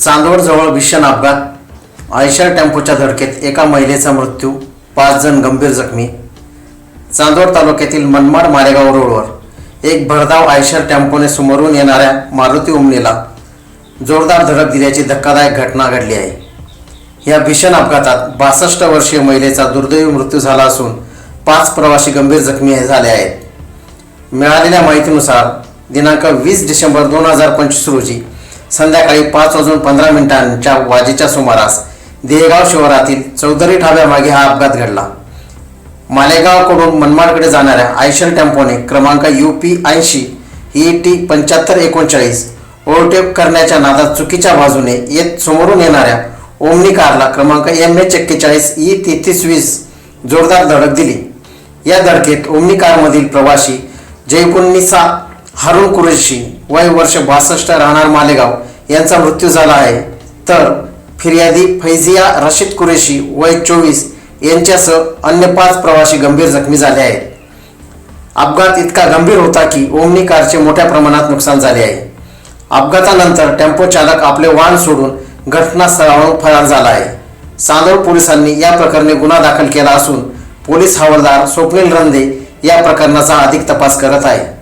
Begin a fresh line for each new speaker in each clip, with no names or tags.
चांदवडजवळ भीषण अपघात. आयशर टेम्पोच्या धडकेत एका महिलेचा मृत्यू पाच जण गंभीर जखमी. चांदवड तालुक्यातील मनमाड मारेगाव रोडवर एक भरधाव आयशर टेम्पोने समोरून येणाऱ्या मारुती उमनीला जोरदार धडक दिल्याची धक्कादायक घटना घडली आहे. या भीषण अपघातात बासष्ट वर्षीय महिलेचा दुर्दैवी मृत्यू झाला असून पाच प्रवासी गंभीर जखमी झाले आहेत. मिळालेल्या माहितीनुसार दिनांक वीस डिसेंबर दोन हजार पंचवीस रोजी संध्याकाळी पाच वाजून पंधरा मिनिटांच्या वाजेच्या सुमारास देहगाव शहरातील चौधरी ढाब्यामागे हा अपघात घडला. मालेगावकडून मनमाडकडे जाणाऱ्या आयशर टेम्पोने क्रमांक यू पी ऐंशी ई टी पंच्याहत्तर एकोणचाळीस ओव्हरटेक करण्याच्या नादात चुकीच्या बाजूने येत समोरून येणाऱ्या ओमनी कारला क्रमांक एम एच एक्केचाळीस ई तेहतीस वीस जोरदार धडक दिली. या धडकेत ओमनी कारमधील प्रवासी जयकुन्निसा हारून कुरेशी वय वर्ष बासष्ट राहणार मालेगाव. यांचा मृत्यू झाला आहे. तर फिर्यादी फैझिया रशीद कुरेशी वय चोवीस यांच्यासह अन्य पाच प्रवासी गंभीर जखमी झाले आहेत. अपघात इतका गंभीर होता की ओमनी कारचे मोठ्या प्रमाणात नुकसान झाले आहे. अपघातानंतर टेम्पो चालक आपले वाहन सोडून घटनास्थळावरून फरार झाला आहे. चांदोर पोलिसांनी या प्रकरणी गुन्हा दाखल केला असून पोलीस हवालदार स्वप्नील रंदे या प्रकरणाचा अधिक तपास करत आहे.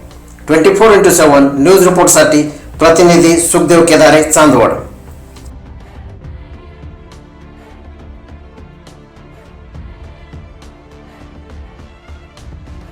Twenty four into seven news रिपोर्टसाठी प्रतिनिधी सुखदेव केदारे चांदवड.